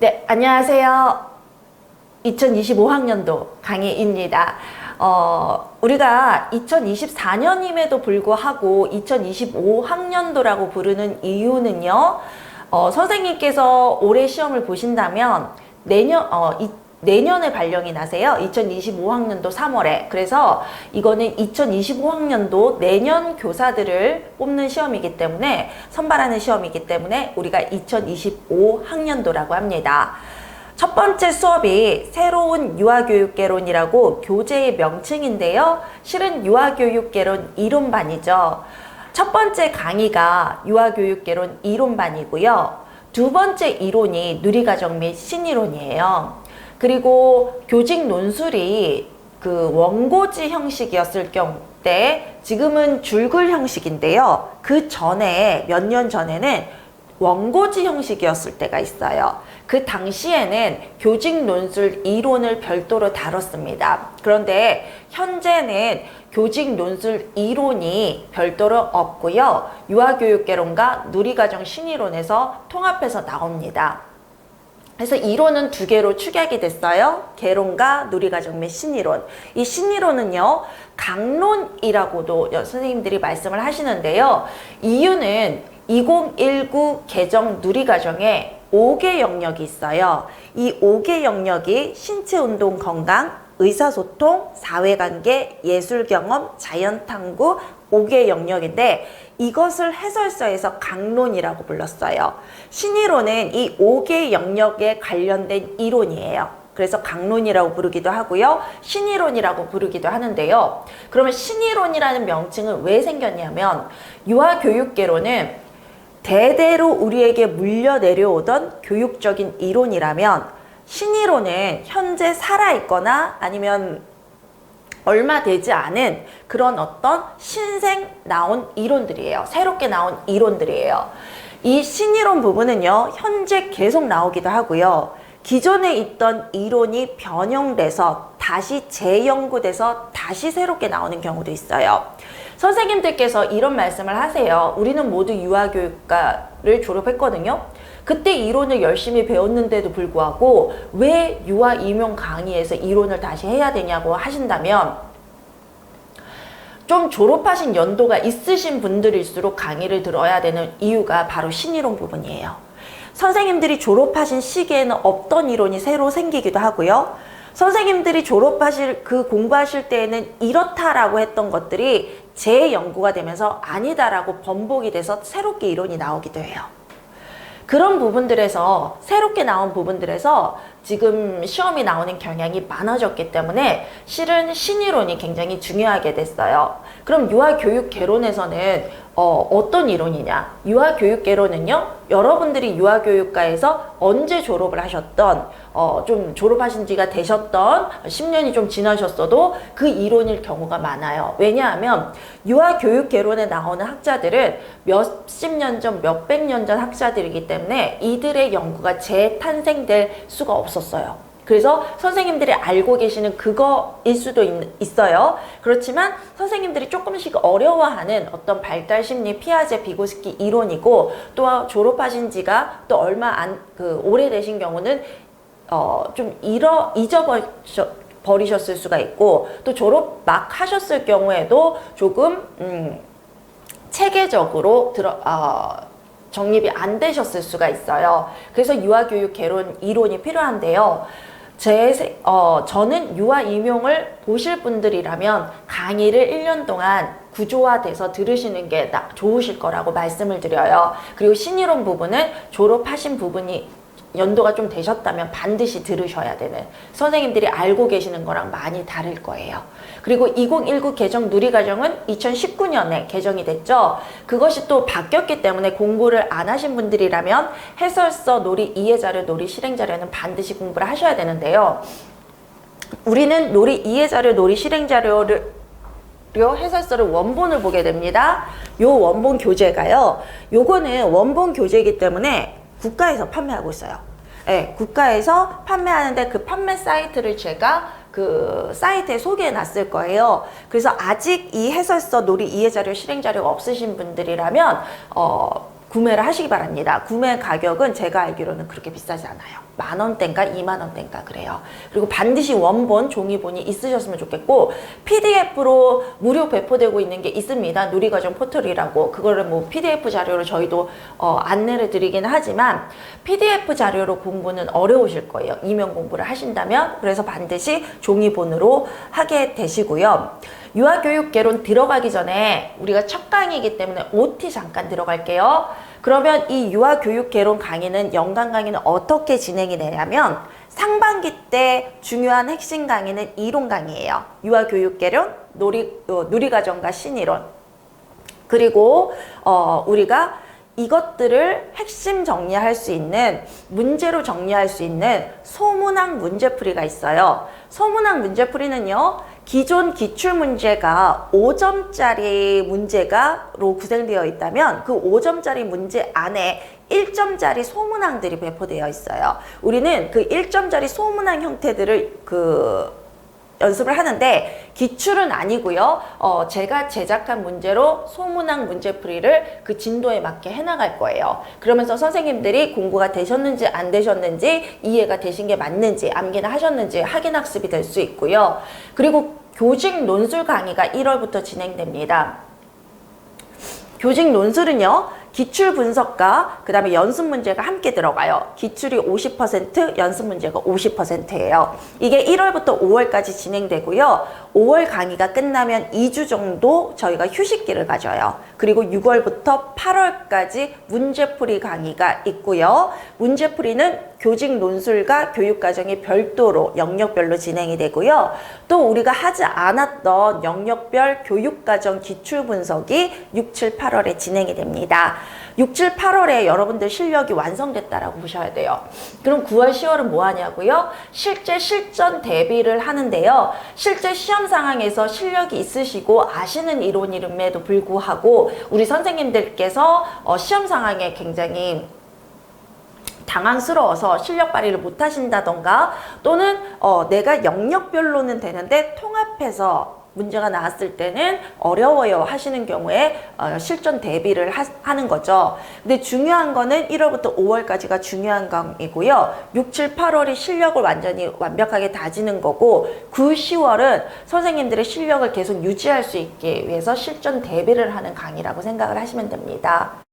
네, 안녕하세요. 2025학년도 강희입니다. 어, 우리가 2024년임에도 불구하고 2025학년도라고 부르는 이유는요, 어, 선생님께서 올해 시험을 보신다면 내년, 어, 이, 내년에 발령이 나세요. 2025학년도 3월에. 그래서 이거는 2025학년도 내년 교사들을 뽑는 시험이기 때문에 선발하는 시험이기 때문에 우리가 2025학년도라고 합니다. 첫 번째 수업이 새로운 유아교육개론이라고 교재의 명칭인데요. 실은 유아교육개론 이론반이죠. 첫 번째 강의가 유아교육개론 이론반이고요. 두 번째 이론이 누리과정 및 신이론이에요. 그리고 교직 논술이 그 원고지 형식이었을 경우 때 지금은 줄글 형식인데요. 그 전에 몇 년 전에는 원고지 형식이었을 때가 있어요. 그 당시에는 교직 논술 이론을 별도로 다뤘습니다. 그런데 현재는 교직 논술 이론이 별도로 없고요. 유아교육개론과 누리과정 신이론에서 통합해서 나옵니다. 그래서 이론은 두 개로 축약이 됐어요. 개론과 누리과정 및 신이론. 이 신이론은요, 강론이라고도 선생님들이 말씀을 하시는데요. 이유는 2019 개정 누리과정에 5개 영역이 있어요. 이 5개 영역이 신체 운동 건강, 의사소통, 사회관계, 예술경험, 자연탐구 5개 영역인데 이것을 해설서에서 강론이라고 불렀어요. 신이론은 이 5개 영역에 관련된 이론이에요. 그래서 강론이라고 부르기도 하고요. 신이론이라고 부르기도 하는데요. 그러면 신이론이라는 명칭은 왜 생겼냐면 유아교육계로는 대대로 우리에게 물려 내려오던 교육적인 이론이라면 신이론은 현재 살아있거나 아니면 얼마 되지 않은 그런 어떤 신생 나온 이론들이에요. 새롭게 나온 이론들이에요. 이 신이론 부분은요, 현재 계속 나오기도 하고요. 기존에 있던 이론이 변형돼서 다시 재연구돼서 다시 새롭게 나오는 경우도 있어요. 선생님들께서 이런 말씀을 하세요. 우리는 모두 유아교육과를 졸업했거든요. 그때 이론을 열심히 배웠는데도 불구하고 왜 유아 임용 강의에서 이론을 다시 해야 되냐고 하신다면 좀 졸업하신 연도가 있으신 분들일수록 강의를 들어야 되는 이유가 바로 신이론 부분이에요. 선생님들이 졸업하신 시기에는 없던 이론이 새로 생기기도 하고요. 선생님들이 졸업하실 그 공부하실 때에는 이렇다라고 했던 것들이 재연구가 되면서 아니다라고 번복이 돼서 새롭게 이론이 나오기도 해요. 그런 부분들에서 새롭게 나온 부분들에서 지금 시험이 나오는 경향이 많아졌기 때문에 실은 신이론이 굉장히 중요하게 됐어요. 그럼 유아교육 개론에서는 어, 어떤 이론이냐? 유아교육 개론은요, 여러분들이 유아교육과에서 언제 졸업을 하셨던, 어, 좀 졸업하신 지가 되셨던, 10년이 좀 지나셨어도 그 이론일 경우가 많아요. 왜냐하면 유아교육 개론에 나오는 학자들은 몇십 년 전, 몇백 년 전 학자들이기 때문에 이들의 연구가 재탄생될 수가 없었어요. 그래서 선생님들이 알고 계시는 그거일 수도 있, 어요 그렇지만 선생님들이 조금씩 어려워하는 어떤 발달 심리 피아제 비고스키 이론이고 또 졸업하신 지가 또 얼마 안 그 오래되신 경우는 어 좀 잃어 잊어버리셨 버리셨을 수가 있고 또 졸업 막 하셨을 경우에도 조금 음 체계적으로 들어 어, 정립이 안 되셨을 수가 있어요. 그래서 유아교육 개론 이론이 필요한데요. 제, 어, 저는 유아 임용을 보실 분들이라면 강의를 1년 동안 구조화돼서 들으시는 게 좋으실 거라고 말씀을 드려요. 그리고 신이론 부분은 졸업하신 부분이 연도가 좀 되셨다면 반드시 들으셔야 되는 선생님들이 알고 계시는 거랑 많이 다를 거예요. 그리고 2019 개정 누리과정은 2019년에 개정이 됐죠. 그것이 또 바뀌었기 때문에 공부를 안 하신 분들이라면 해설서, 놀이 이해자료, 놀이 실행자료는 반드시 공부를 하셔야 되는데요. 우리는 놀이 이해자료, 놀이 실행자료를 해설서를 원본을 보게 됩니다. 요 원본 교재가요. 요거는 원본 교재이기 때문에 국가에서 판매하고 있어요. 네, 국가에서 판매하는데 그 판매 사이트를 제가 그 사이트에 소개해 놨을 거예요. 그래서 아직 이 해설서 놀이 이해 자료 실행 자료가 없으신 분들이라면 어, 구매를 하시기 바랍니다. 구매 가격은 제가 알기로는 그렇게 비싸지 않아요. 만 원대인가 2만 원대인가 그래요. 그리고 반드시 원본 종이본이 있으셨으면 좋겠고 PDF로 무료 배포되고 있는 게 있습니다. 누리과정 포털이라고 그거를 뭐 PDF 자료로 저희도 어, 안내를 드리긴 하지만 PDF 자료로 공부는 어려우실 거예요. 이면 공부를 하신다면 그래서 반드시 종이본으로 하게 되시고요. 유아교육개론 들어가기 전에 우리가 첫 강의이기 때문에 OT 잠깐 들어갈게요. 그러면 이 유아교육개론 강의는 연간 강의는 어떻게 진행이 되냐면 상반기 때 중요한 핵심 강의는 이론 강의예요. 유아교육개론, 놀이, 어, 누리과정과 신이론. 그리고 어, 우리가 이것들을 핵심 정리할 수 있는 문제로 정리할 수 있는 소문항 문제풀이가 있어요. 소문항 문제풀이는요. 기존 기출 문제가 5점짜리 문제가로 구성되어 있다면 그 5점짜리 문제 안에 1점짜리 소문항들이 배포되어 있어요. 우리는 그 1점짜리 소문항 형태들을 그 연습을 하는데 기출은 아니고요. 어, 제가 제작한 문제로 소문항 문제풀이를 그 진도에 맞게 해나갈 거예요. 그러면서 선생님들이 공부가 되셨는지 안 되셨는지 이해가 되신 게 맞는지 암기는 하셨는지 확인 학습이 될 수 있고요. 그리고 교직 논술 강의가 1월부터 진행됩니다. 교직 논술은요. 기출 분석과 그 다음에 연습 문제가 함께 들어가요. 기출이 50%, 연습 문제가 50%예요. 이게 1월부터 5월까지 진행되고요. 5월 강의가 끝나면 2주 정도 저희가 휴식기를 가져요. 그리고 6월부터 8월까지 문제풀이 강의가 있고요. 문제풀이는 교직 논술과 교육과정이 별도로 영역별로 진행이 되고요. 또 우리가 하지 않았던 영역별 교육과정 기출 분석이 6, 7, 8월에 진행이 됩니다. 6, 7, 8월에 여러분들 실력이 완성됐다라고 보셔야 돼요. 그럼 9월, 10월은 뭐 하냐고요? 실제 실전 대비를 하는데요. 실제 시험 상황에서 실력이 있으시고 아시는 이론임에도 불구하고 우리 선생님들께서 어, 시험 상황에 굉장히 당황스러워서 실력 발휘를 못 하신다던가 또는 어, 내가 영역별로는 되는데 통합해서 문제가 나왔을 때는 어려워요 하시는 경우에 어, 실전 대비를 하, 는 거죠. 근데 중요한 거는 1월부터 5월까지가 중요한 강이고요. 6, 7, 8월이 실력을 완전히 완벽하게 다지는 거고 9, 10월은 선생님들의 실력을 계속 유지할 수 있게 위해서 실전 대비를 하는 강의라고 생각을 하시면 됩니다.